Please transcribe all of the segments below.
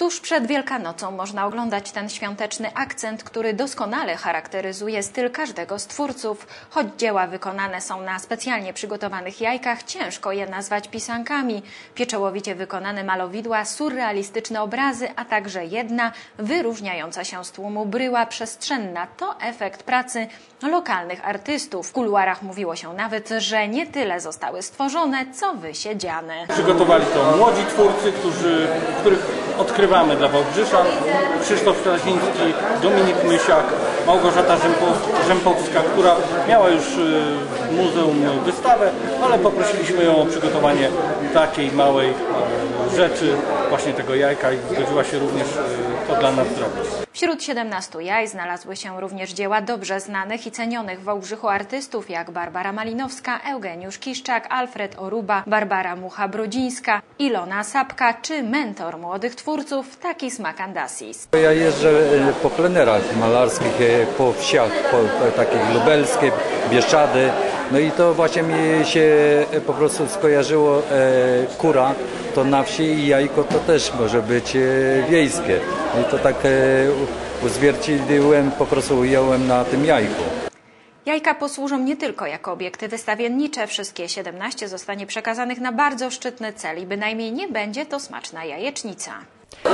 Tuż przed Wielkanocą można oglądać ten świąteczny akcent, który doskonale charakteryzuje styl każdego z twórców. Choć dzieła wykonane są na specjalnie przygotowanych jajkach, ciężko je nazwać pisankami. Pieczołowicie wykonane malowidła, surrealistyczne obrazy, a także jedna wyróżniająca się z tłumu bryła przestrzenna to efekt pracy lokalnych artystów. W kuluarach mówiło się nawet, że nie tyle zostały stworzone, co wysiedziane. Przygotowali to młodzi twórcy, którzy, których odkrywamy dla Wałbrzysza. Krzysztof Straziński, Dominik Mysiak, Małgorzata Rzępo- Rzępowska, która miała już y, w muzeum wystawę, ale poprosiliśmy ją o przygotowanie takiej małej y, rzeczy, właśnie tego jajka i zgodziła się również y, to dla nas zrobić. Wśród 17 jaj znalazły się również dzieła dobrze znanych i cenionych w Wałbrzychu artystów jak Barbara Malinowska, Eugeniusz Kiszczak, Alfred Oruba, Barbara Mucha-Brodzińska, Ilona Sapka czy mentor młodych twórców Takis Makandasis. Ja jeżdżę e, po plenerach malarskich, e, po wsiach, po, po takich lubelskie, Bieszczady. No i to właśnie mi się e, po prostu skojarzyło e, kura to na wsi i jajko to też może być e, wiejskie. No I to tak e, uzwierciedliłem, po prostu ująłem na tym jajku. Jajka posłużą nie tylko jako obiekty wystawiennicze, wszystkie 17 zostanie przekazanych na bardzo szczytny cel i bynajmniej nie będzie to smaczna jajecznica.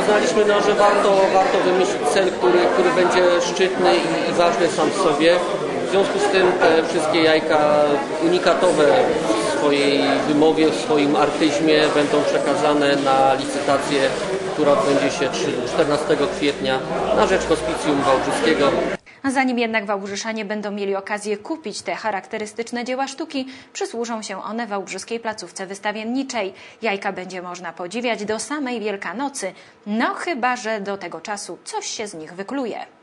Uznaliśmy, no, że warto, warto wymyślić cel, który, który będzie szczytny i, i ważny sam w sobie. W związku z tym te wszystkie jajka unikatowe w swojej wymowie, w swoim artyzmie będą przekazane na licytację, która odbędzie się 3 14 kwietnia na rzecz Hospicjum Wałbrzyskiego. Zanim jednak Wałbrzyszanie będą mieli okazję kupić te charakterystyczne dzieła sztuki, przysłużą się one Wałbrzyskiej placówce wystawienniczej. Jajka będzie można podziwiać do samej Wielkanocy, no chyba, że do tego czasu coś się z nich wykluje.